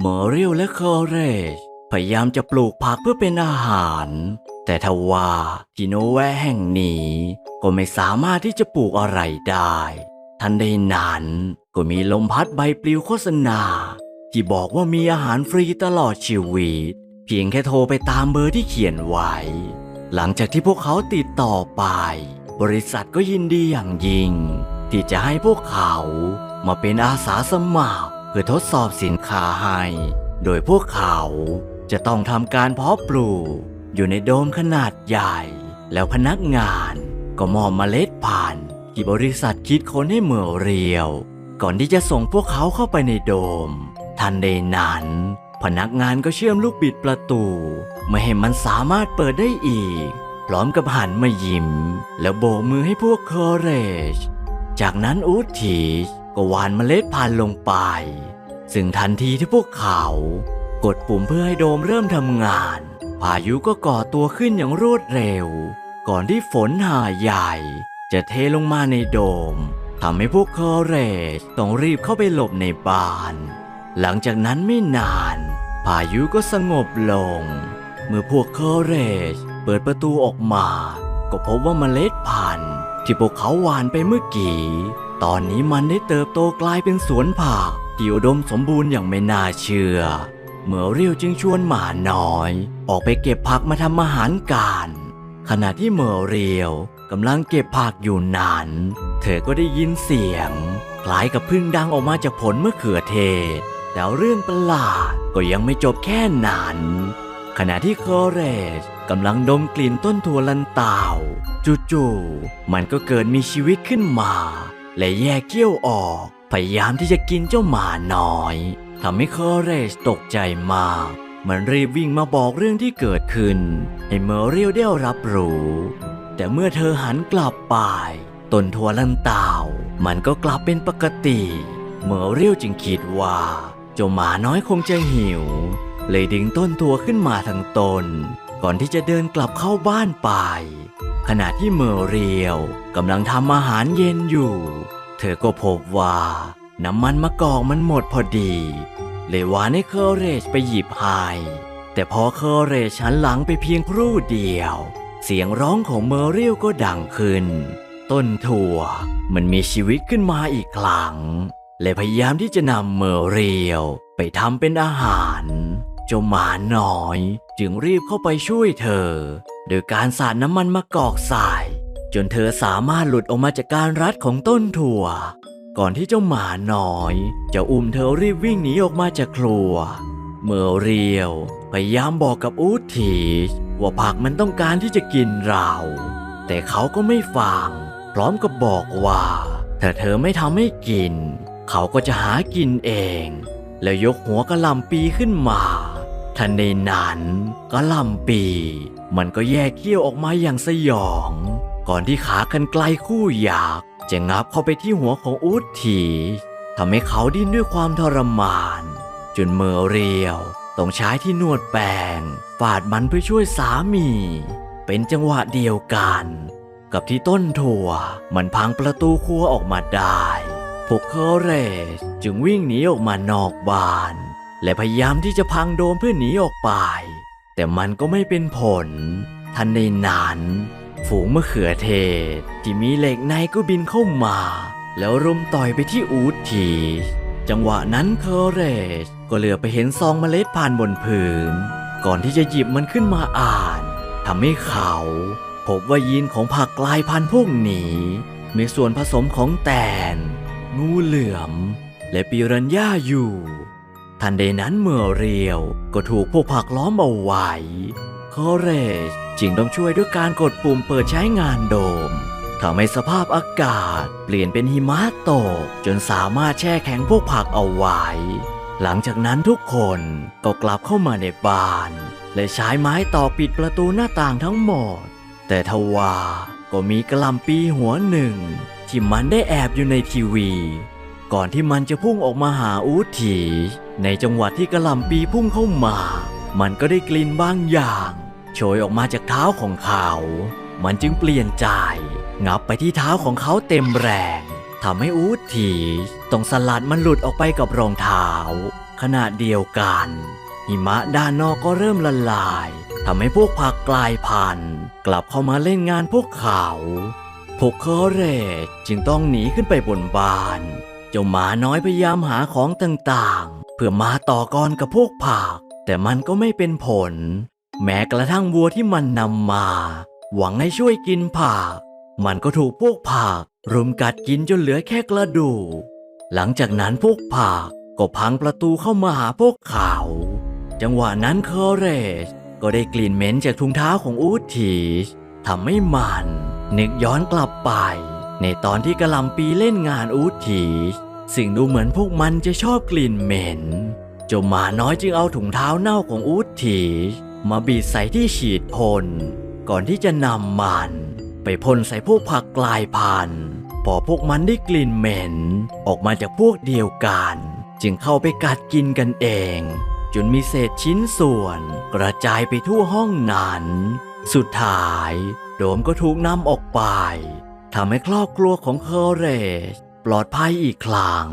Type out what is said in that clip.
เมอริลและคอเรจพยายามจะปลูกผักเพื่อเป็นอาหาร แต่ทว่าที่โนแวแห่งนี้ ก็ไม่สามารถที่จะปลูกอะไรได้ ทันใดนั้นก็มีลมพัดใบปลิวโฆษณา ที่บอกว่ามีอาหารฟรีตลอดชีวิต เพียงแค่โทรไปตามเบอร์ที่เขียนไว้ หลังจากที่พวกเขาติดต่อไป บริษัทก็ยินดีอย่างยิ่ง ที่จะให้พวกเขามาเป็นอาสาสมัคร พื่อทดสอบสินค้าให้ โดยพวกเขาจะต้องทำการเพาะปลูกอยู่ในโดมขนาดใหญ่ แล้วพนักงานก็มอบเมล็ดพันธุ์ที่บริษัทคิดค้นให้เหมือเรียว ก่อนที่จะส่งพวกเขาเข้าไปในโดม ทันใดนั้น พนักงานก็เชื่อมลูกบิดประตู ไม่ให้มันสามารถเปิดได้อีก พร้อมกับหันมายิ้ม แล้วโบกมือให้พวกคอเรจ จากนั้นอูดทีช ก็หวานเมล็ดพันธุ์ลงไป ซึ่งทันทีที่พวกเขา กดปุ่มเพื่อให้โดมเริ่มทำงาน พายุก็ก่อตัวขึ้นอย่างรวดเร็ว ก่อนที่ฝนหาใหญ่ จะเทลงมาในโดมทำให้พวกคอเรจต้องรีบเข้าไปหลบในบ้าน หลังจากนั้นไม่นาน พายุก็สงบลง เมื่อพวกคอเรจเปิดประตูออกมา ก็พบว่าเมล็ดพันธุ์ที่พวกเขาหว่านไปเมื่อกี้ ตอนนี้มันได้เติบโตกลายเป็นสวนผักที่อุดมสมบูรณ์อย่างไม่น่าเชื่อ เมื่อเรียวจึงชวนหมาน้อย ออกไปเก็บผักมาทำอาหารกัน ขณะที่เมอเรียวกำลังเก็บผักอยู่นั้น เธอก็ได้ยินเสียง คล้ายกับพึ่งดังออกมาจากผลมะเขือเทศ แต่เรื่องประหลาดก็ยังไม่จบแค่นั้น ขณะที่คอเรจกำลังดมกลิ่นต้นถั่วลันเตาจู่ๆมันก็เกิดมีชีวิตขึ้นมา และแยกเกี้ยวออก พยายามที่จะกินเจ้าหมาน้อยทำให้เคอเรจตกใจมาก มันรีบวิ่งมาบอกเรื่องที่เกิดขึ้น ให้เมอเรียลได้รับรู้ แต่เมื่อเธอหันกลับไปต้นถั่วลันเตามันก็กลับเป็นปกติ เมอเรียลจึงคิดว่า เจ้าหมาน้อยคงจะหิว เลยดึงต้นถั่วขึ้นมาทั้งตน ก่อนที่จะเดินกลับเข้าบ้านไป ขณะที่เมอเรียวกำลังทำอาหารเย็นอยู่ เธอก็พบว่าน้ำมันมะกอกมันหมดพอดี เลยวานให้เคอเรจไปหยิบให้แต่พอเคอเรจหันหลังไปเพียงครู่เดียว เสียงร้องของเมอริลก็ดังขึ้น ต้นถั่วมันมีชีวิตขึ้นมาอีกครั้งและพยายามที่จะนำเมอเรียวไปทำเป็นอาหาร จ้าหมาน้อย จึงรีบเข้าไปช่วยเธอ โดยการสาดน้ำมันมะกอกใส่จนเธอสามารถหลุดออกมาจากการรัดของต้นถั่ว ก่อนที่เจ้าหมาน้อย จะอุ้มเธอรีบวิ่งหนีออกมาจากครัว เมื่อเรียว พยายามบอกกับอูดทีชว่าผักมันต้องการที่จะกินเรา แต่เขาก็ไม่ฟัง พร้อมกับบอกว่า ถ้าเธอไม่ทำให้กิน เขาก็จะหากินเอง แล้วยกหัวกระลำปีขึ้นมา ทันในนั้นกระลำปี มันก็แยกเขี้ยวออกมาอย่างสยอง ก่อนที่ขากันไกลคู่อยากจะงับเข้าไปที่หัวของอูดทีทำให้เขาดิ้นด้วยความทรมาน จนเมื่อเรียวต้องใช้ที่นวดแปงฟาดมันเพื่อช่วยสามี เป็นจังหวะเดียวกัน กับที่ต้นถั่ว มันพังประตูครัวออกมาได้พวกเคอเรสจึงวิ่งหนีออกมานอกบ้าน และพยายามที่จะพังโดมเพื่อหนีออกไป แต่มันก็ไม่เป็นผล ทันในนั้น ฝูงมะเขือเทศ ที่มีเหล็กในก็บินเข้ามา แล้วรุมต่อยไปที่อูดที จังหวะนั้นเคอเรสก็เหลือไปเห็นซองเมล็ดพันบนผืนก่อนที่จะหยิบมันขึ้นมาอ่านทำให้เขาพบว่ายีนของผักกลายพันธุ์พวกนี้ มีส่วนผสมของแตน งูเหลือม และปิรันย่าอยู่ ทันใดนั้นเมื่อเรียวก็ถูกพวกผักล้อมเอาไว้คอเรสจึงต้องช่วยด้วยการกดปุ่มเปิดใช้งานโดมทำให้สภาพอากาศเปลี่ยนเป็นหิมะตก จนสามารถแช่แข็งพวกผักเอาไว้ หลังจากนั้นทุกคนก็กลับเข้ามาในบ้าน และใช้ไม้ต่อปิดประตูหน้าต่างทั้งหมด แต่ทว่าก็มีกระลำปีหัวหนึ่ง ที่มันได้แอบอยู่ในทีวี ก่อนที่มันจะพุ่งออกมาหาอูดถี ในจังหวะที่กระหลำปีพุ่งเข้ามา มันก็ได้กลิ่นบางอย่างโชยออกมาจากเท้าของเขา มันจึงเปลี่ยนใจ งับไปที่เท้าของเขาเต็มแรงทำให้อูดถีต้องสลัดมันหลุดออกไปกับรองเท้า ขณะเดียวกัน หิมะด้านนอกก็เริ่มละลายทำให้พวกผักกลายพันธุ์กลับเข้ามาเล่นงานพวกเขา พวกเคอเรจจึงต้องหนีขึ้นไปบนบาน เจ้าหมาน้อยพยายามหาของต่างๆ เพื่อมาต่อกรกับพวกผัก แต่มันก็ไม่เป็นผล แม้กระทั่งวัวที่มันนำมา หวังให้ช่วยกินผัก มันก็ถูกพวกผักรุมกัดกินจนเหลือแค่กระดูก หลังจากนั้นพวกผักก็พังประตูเข้ามาหาพวกเขา จังหวะนั้นเคอเรจก็ได้กลิ่นเหม็นจากถุงเท้าของอูดทีชทำให้มันนึกย้อนกลับไป ในตอนที่กระลำปีเล่นงานอูดทีสิ่งดูเหมือนพวกมันจะชอบกลิ่นเหม็นเจ้าหมาน้อยจึงเอาถุงเท้าเน่าของอูดทีมาบีบใส่ที่ฉีดพ่นก่อนที่จะนำมัน ไปพ่นใส่พวกผักกลายพันธุ์พอพวกมันได้กลิ่นเหม็น ออกมาจากพวกเดียวกัน จึงเข้าไปกัดกินกันเอง จนมีเศษชิ้นส่วน กระจายไปทั่วห้องนั้น สุดท้าย โดมก็ถูกนำออกไป ทำให้ครอบครัวของเคอร์เรจปลอดภัยอีกครั้ง